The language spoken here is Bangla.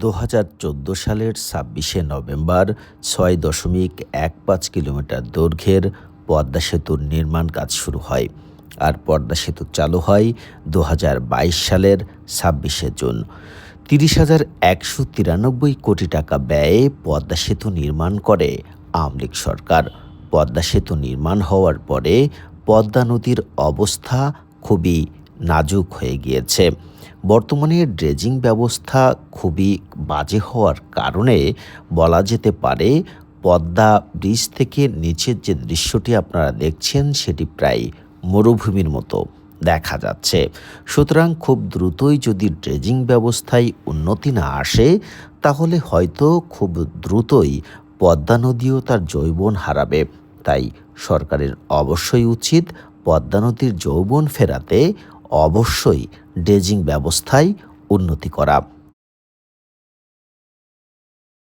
দু হাজার চোদ্দ সালের ছাব্বিশে নভেম্বর, ছয় দশমিক এক পাঁচ কিলোমিটার দৈর্ঘ্যের পদ্মা সেতুর নির্মাণ কাজ শুরু হয়। আর পদ্মা সেতু চালু হয় দু হাজার বাইশ সালের ছাব্বিশে জুন। তিরিশ হাজার একশো তিরানব্বই কোটি টাকা ব্যয়ে পদ্মা সেতু নির্মাণ করে আওয়ামী লীগ সরকার। পদ্মা সেতু নির্মাণ হওয়ার পরে পদ্মা নদীর অবস্থা খুবই নাজুক হয়ে গিয়েছে। বর্তমানে ড্রেজিং ব্যবস্থা খুবই বাজে হওয়ার কারণে বলা যেতে পারে পদ্মা ব্রিজ থেকে নিচের যে দৃশ্যটি আপনারা দেখছেন, সেটি প্রায় মরুভূমির মতো দেখা যাচ্ছে। সুতরাং খুব দ্রুতই যদি ড্রেজিং ব্যবস্থায় উন্নতি না আসে, তাহলে হয়তো খুব দ্রুতই পদ্মা নদীও তার যৌবন হারাবে। তাই সরকারের অবশ্যই উচিত পদ্মা নদীর যৌবন ফেরাতে অবশ্যই ড্রেজিং ব্যবস্থায় উন্নতি করা।